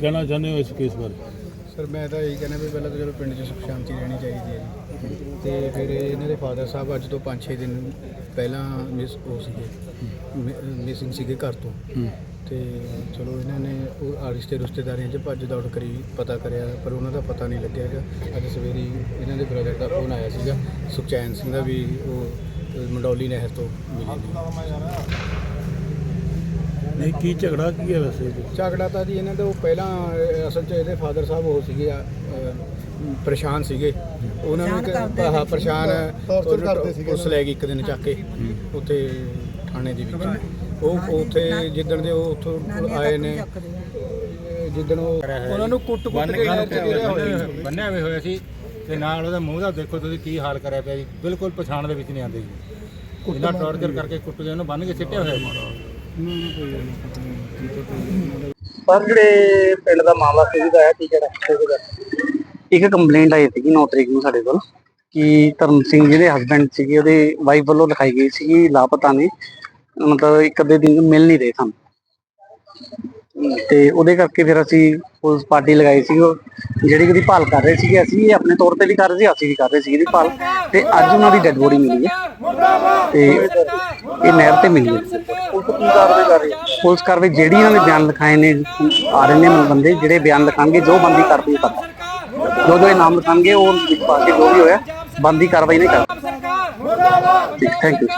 ਕਹਿਣਾ ਚਾਹੁੰਦੇ ਹੋ ਇਸ ਕੇਸ ਬਾਰੇ? ਸਰ ਮੈਂ ਤਾਂ ਇਹੀ ਕਹਿੰਦਾ ਵੀ ਪਹਿਲਾਂ ਤਾਂ ਚਲੋ ਪਿੰਡ 'ਚ ਸੁਖ ਸ਼ਾਂਤੀ ਰਹਿਣੀ ਚਾਹੀਦੀ ਹੈ ਜੀ। ਤੇ ਫਿਰ ਇਹਨਾਂ ਦੇ ਫਾਦਰ ਸਾਹਿਬ ਅੱਜ ਤੋਂ 5-6 ਦਿਨ ਪਹਿਲਾਂ ਮਿਸ ਉਹ ਸੀਗੇ ਮਿਸਿੰਗ ਸੀਗੇ ਘਰ ਤੋਂ। ਤੇ ਚਲੋ ਇਹਨਾਂ ਨੇ ਉਹ ਆ ਰਿਸ਼ਤੇ ਰਿਸ਼ਤੇਦਾਰੀਆਂ 'ਚ ਭੱਜ ਦੌੜ ਕਰੀ ਪਤਾ ਕਰਿਆ ਪਰ ਉਹਨਾਂ ਦਾ ਪਤਾ ਨਹੀਂ ਲੱਗਿਆ ਹੈਗਾ। ਅੱਜ ਸਵੇਰੇ ਹੀ ਇਹਨਾਂ ਦੇ ਬ੍ਰਦਰ ਦਾ ਫੋਨ ਆਇਆ ਸੀਗਾ ਸੁਖਚੈਨ ਸਿੰਘ ਦਾ ਵੀ ਉਹ ਮੰਡੌਲੀ ਨਹਿਰ ਤੋਂ ਮਿਲੇ ਨੇ ਨਹੀਂ ਕੀ ਝਗੜਾ ਕੀ ਹੈ ਵੈਸੇ? ਝਗੜਾ ਤਾਂ ਜੀ ਇਹਨਾਂ ਦਾ ਉਹ ਪਹਿਲਾਂ ਅਸਲ 'ਚ ਇਹਦੇ ਫਾਦਰ ਸਾਹਿਬ ਉਹ ਸੀਗੇ ਪਰੇਸ਼ਾਨ ਸੀਗੇ। ਉਹਨਾਂ ਨੂੰ ਇੱਕ ਆਹ ਪਰੇਸ਼ਾਨ ਉਸ ਲੈ ਗਈ ਇੱਕ ਦਿਨ ਚੱਕ ਕੇ ਉੱਥੇ ਥਾਣੇ ਦੇ ਵਿੱਚ ਉਹ ਉੱਥੇ ਜਿੱਦਣ ਦੇ ਉਹ ਉੱਥੋਂ ਆਏ ਨੇ ਜਿੱਦਣ ਉਹ ਉਹਨਾਂ ਨੂੰ ਕੁੱਟ ਕੁੱਟ ਕੇ। ਬੰਨਿਆ ਹੋਇਆ ਹੋਇਆ ਸੀ ਤੇ ਨਾਲ ਉਹਦਾ ਮੂੰਹ ਦਾ ਦੇਖੋ ਤੁਸੀਂ ਕੀ ਹਾਲ ਕਰਿਆ ਪਿਆ ਜੀ। ਬਿਲਕੁਲ ਪਛਾਣ ਦੇ ਵਿੱਚ ਨਹੀਂ ਆਉਂਦੇ ਜੀ। ਇੰਨਾ ਟੌਰਚਰ ਕਰਕੇ ਕੁੱਟ ਕੇ ਉਹਨੂੰ ਬੰਨ ਕੇ ਸਿੱਟਿਆ ਹੋਇਆ ਜੀ ਜਿਹੜੇ ਪਿੰਡ ਦਾ ਮਾਮਲਾ ਸੀ ਦਾ ਹੈ ਠੀਕ ਹੈ ਇੱਕ ਕੰਪਲੇਂਟ ਆਈ ਸੀਗੀ 9 ਤਰੀਕ ਨੂੰ ਸਾਡੇ ਕੋਲ ਕਿ ਧਰਮ ਸਿੰਘ ਜਿਹੜੇ ਹਸਬੰਡ ਸੀਗੇ, ਉਹਦੇ ਵਾਈਫ ਵੱਲੋਂ ਲਿਖਾਈ ਗਈ ਸੀਗੀ ਲਾਪਤਾ ਨੇ। ਮਤਲਬ ਇੱਕ ਅੱਧੇ ਦਿਨ ਮਿਲ ਨਹੀਂ ਰਹੇ ਸਨ। ਤੇ ਉਹਦੇ ਕਰਕੇ ਫਿਰ ਅਸੀਂ ਪੁਲਿਸ ਪਾਰਟੀ ਲਗਾਈ ਸੀ। ਉਹ ਜਿਹੜੀ ਉਹਦੀ ਭਾਲ ਕਰ ਰਹੇ ਸੀਗੇ, ਅਸੀਂ ਵੀ ਆਪਣੇ ਤੌਰ ਤੇ ਵੀ ਕਰ ਰਹੇ ਸੀ, ਅਸੀਂ ਵੀ ਕਰ ਰਹੇ ਸੀਗੇ ਇਹਦੀ ਭਾਲ। ਤੇ ਅੱਜ ਉਹਨਾਂ ਦੀ ਡੈੱਡ ਬੋਡੀ ਮਿਲੀ ਹੈ। ਤੇ ਇਹ ਨਹਿਰ ਤੇ ਮਿਲੀ ਹੈ। ਪੁਲਿਸ ਕੀ ਕਾਰਵਾਈ ਕਰ ਰਹੀ ਹੈ। ਪੁਲਿਸ ਕਾਰਵਾਈ ਜਿਹੜੀ ਇਹਨਾਂ ਨੇ ਬਿਆਨ ਲਿਖਾਏ ਨੇ ਆ ਰਹੇ ਨੇ ਬੰਦੇ ਜਿਹੜੇ ਬਿਆਨ ਲਿਖਾਣਗੇ ਜੋ ਬੰਦੀ ਕਾਰਵਾਈ ਕਰ ਜੋ ਜੋ ਇਹ ਨਾਮ ਲਿਖਾਣਗੇ ਉਹ ਪਾ ਕੇ ਜੋ ਵੀ ਹੋਇਆ ਬੰਦੀ ਕਾਰਵਾਈ ਨਹੀਂ ਕਰ ਥੈਂਕ ਯੂ